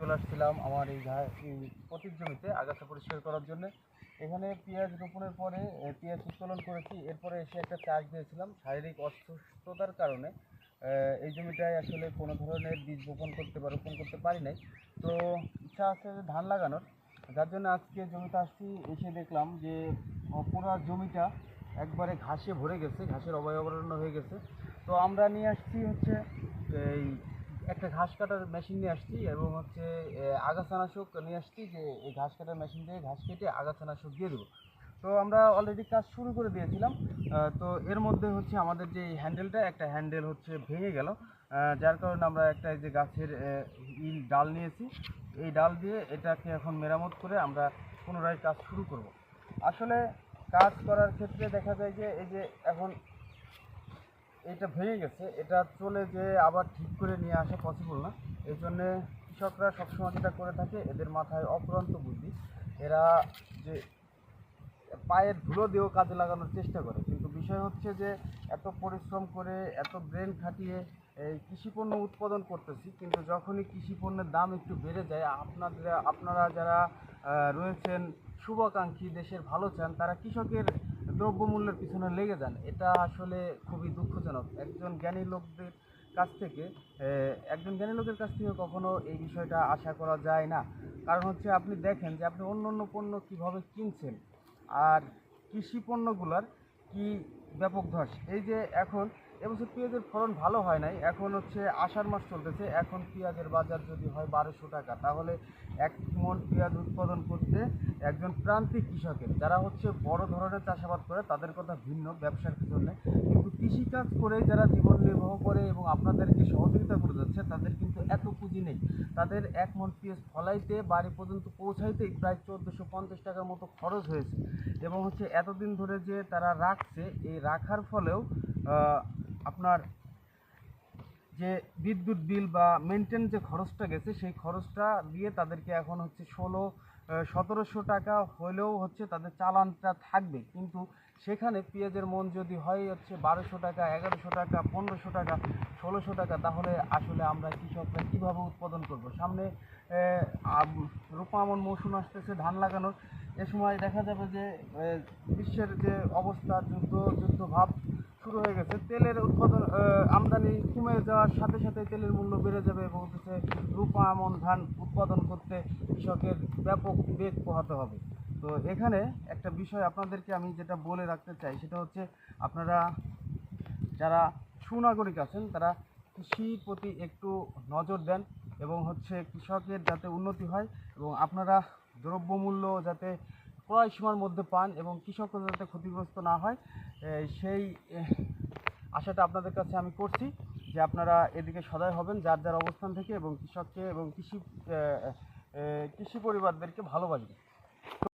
চলে আসছিলাম আমার এই পতির জমিতে আগাছা পরিষ্কার করার জন্য। এখানে পেঁয়াজ রোপণের পরে পেঁয়াজ উত্তোলন করেছি। এরপরে এসে একটা চাষ দিয়েছিলাম শারীরিক অসুস্থতার কারণে। এই জমিটায় আসলে কোনো ধরনের বীজ বপন করতে বা রোপণ করতে পারি নাই। তো ইচ্ছা আছে ধান লাগানোর, যার জন্য আজকে জমিতে আসছি, এসে দেখলাম যে পুরো জমিটা একবারে ঘাসে ভরে গেছে, ঘাসের অবয়বরণ্য হয়ে গেছে। তো আমরা নিয়ে আসছি হচ্ছে এই একটা ঘাস কাটার মেশিন নিয়ে আসছি এবং হচ্ছে আগাছানাশক নিয়ে আসছি যে এই ঘাস কাটার মেশিন দিয়ে ঘাস কেটে আগাছানাশক দিয়ে দেবো। তো আমরা অলরেডি কাজ শুরু করে দিয়েছিলাম। তো এর মধ্যে হচ্ছে আমাদের যে হ্যান্ডেলটা একটা হ্যান্ডেল হচ্ছে ভেঙে গেল। যার কারণে আমরা একটা যে গাছের আহ, ই ডাল নিয়েছি। এই ডাল দিয়ে এটাকে এখন মেরামত করে আমরা পুনরায় কাজ শুরু করব। আসলে কাজ করার ক্ষেত্রে দেখা যায় যে এই যে এখন এটা ভেঙে গেছে, এটা চলে যে আবার ঠিক করে নিয়ে আসা পসিবল না। এই জন্যে কৃষকরা সবসময় যেটা করে থাকে, এদের মাথায় অপ্রান্ত বুদ্ধি। এরা যে পায়ের ধুলো দিয়েও কাজে লাগানোর চেষ্টা করে। কিন্তু বিষয় হচ্ছে যে, এত পরিশ্রম করে, এত ব্রেন খাটিয়ে এই কৃষিপণ্য উৎপাদন করতেছি, কিন্তু যখনই কৃষিপণ্যের দাম একটু বেড়ে যায়, আপনাদের, আপনারা যারা রয়েছেন, শুভাকাঙ্ক্ষী, দেশের ভালো চান, তারা কৃষকের দ্রব্যমূল্যের পিছনে লেগে যান, এটা আসলে খুবই দুঃখজনক। একজন জ্ঞানী লোকদের কাছ থেকে একজন জ্ঞানী লোকের কাছ থেকে কখনো এই বিষয়টা আশা করা যায় না। কারণ হচ্ছে আপনি দেখেন যে আপনি অন্য অন্য পণ্য কীভাবে কিনছেন, আর কৃষি পণ্যগুলোর কি ব্যাপক ধস। এই যে এখন এবছর পেঁয়াজের ফলন ভালো হয় নাই। এখন হচ্ছে আষাঢ় মাস চলতেছে। এখন পেঁয়াজের বাজার যদি হয় বারোশো টাকা, তাহলে এক মন পেঁয়াজ উৎপাদন করতে একজন প্রান্তিক কৃষকের, যারা হচ্ছে বড় ধরনের চাষাবাদ করে, তাদের কথা ভিন্ন ব্যবসার জন্য কিন্তু কৃষিকাজ করে যারা জীবন নির্বাহ করে এবং আপনাদেরকে সহযোগিতা করে যাচ্ছে, তাদের কিন্তু এত পুঁজি নেই। তাদের এক মন পেঁয়াজ ফলাইতে, বাড়ি পর্যন্ত পৌঁছাইতেই প্রায় চোদ্দোশো পঞ্চাশ টাকার মতো খরচ হয়েছে। এবং হচ্ছে এতদিন ধরে যে তারা রাখছে, এই রাখার ফলেও আপনার যে বিদ্যুৎ বিল বা মেনটেন যে খরচটা গেছে, সেই খরচটা দিয়ে তাদেরকে এখন হচ্ছে ষোলো সতেরোশো টাকা হলেও হচ্ছে তাদের চালানটা থাকবে। কিন্তু সেখানে পেঁয়াজের মন যদি হয় হচ্ছে বারোশো টাকা, এগারোশো টাকা, পনেরোশো টাকা, ষোলোশো টাকা, তাহলে আসলে আমরা কৃষকরা কীভাবে উৎপাদন করব? সামনে আম- মৌসুম আসতেছে, ধান লাগানোর। এ সময় দেখা যাবে যে বিশ্বের যে অবস্থা, যুদ্ধ যুদ্ধ ভাব শুরু হয়ে গেছে। তেলের উৎপাদন আমদানি কমে যাওয়ার সাথে সাথে তেলের মূল্য বেড়ে যাবে এবং হচ্ছে রূপা, আমন, ধান উৎপাদন করতে কৃষকের ব্যাপক বেগ পোহাতে হবে। তো এখানে একটা বিষয় আপনাদেরকে আমি যেটা বলে রাখতে চাই, সেটা হচ্ছে আপনারা যারা সুনাগরিক আছেন, তারা কৃষির প্রতি একটু নজর দেন এবং হচ্ছে কৃষকের যাতে উন্নতি হয় এবং আপনারা দ্রব্যমূল্য যাতে ক্রয় সীমার মধ্যে পান এবং কৃষকরা যাতে ক্ষতিগ্রস্ত না হয় সেই আশাটা আপনাদের কাছে আমি করছি যে আপনারা এদিকে সদয় হবেন, যার যার অবস্থান থেকে এবং কৃষককে এবং কৃষি কৃষি পরিবারদেরকে ভালোবাসবেন।